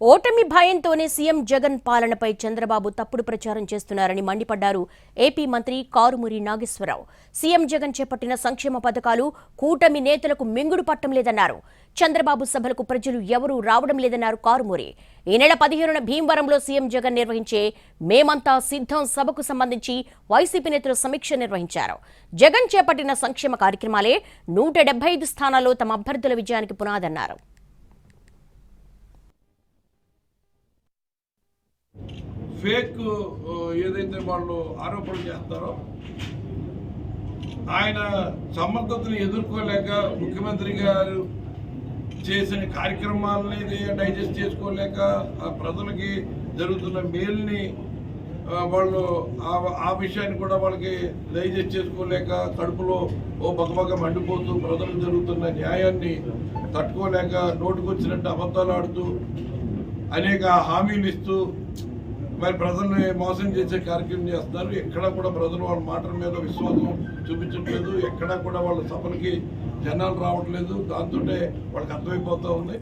ఓటమి భయంతోనే సీఎం జగన్ పాలనపై చంద్రబాబు తప్పుడు ప్రచారం చేస్తున్నారని మండిపడ్డారు ఏపీ మంత్రి కారుమూరి నాగేశ్వరరావు. సీఎం జగన్ చేపట్టిన సంక్షేమ పథకాలు కూటమి నేతలకు మింగుడు పట్టం లేదన్నారు. చంద్రబాబు సభలకు ప్రజలు ఎవరూ రావడం లేదన్నారు కారుమూరి. ఈ నెల పదిహేనున భీమవరంలో సీఎం జగన్ నిర్వహించే మేమంతా సిద్ధం సభకు సంబంధించి వైసీపీ నేతలు సమీక్ష నిర్వహించారు. జగన్ చేపట్టిన సంక్షేమ కార్యక్రమాలే నూట ఐదు స్థానాల్లో తమ అభ్యర్థుల విజయానికి పునాదన్నారు. ఫేక్ ఏదైతే వాళ్ళు ఆరోపణలు చేస్తారో ఆయన సమర్థతను ఎదుర్కోలేక ముఖ్యమంత్రి గారు చేసిన కార్యక్రమాలని డైజెస్ట్ చేసుకోలేక ఆ ప్రజలకి జరుగుతున్న మేల్ని వాళ్ళు ఆ- ఆ విషయాన్ని కూడా వాళ్ళకి డైజెస్ట్ చేసుకోలేక కడుపులో ఓ బగబగ మండిపోతూ ప్రజలకు జరుగుతున్న న్యాయాన్ని తట్టుకోలేక నోటుకొచ్చినట్టు అబద్ధాలు ఆడుతూ అనేక హామీలు ఇస్తూ మరి ప్రజల్ని మోసం చేసే కార్యక్రమం చేస్తున్నారు. ఎక్కడా కూడా ప్రజలు వాళ్ళ మాటల మీద విశ్వాసం చూపించట్లేదు. ఎక్కడా కూడా వాళ్ళ సభలకి జనాలు రావట్లేదు. దాంతో వాళ్ళకి అర్థమైపోతూ ఉంది.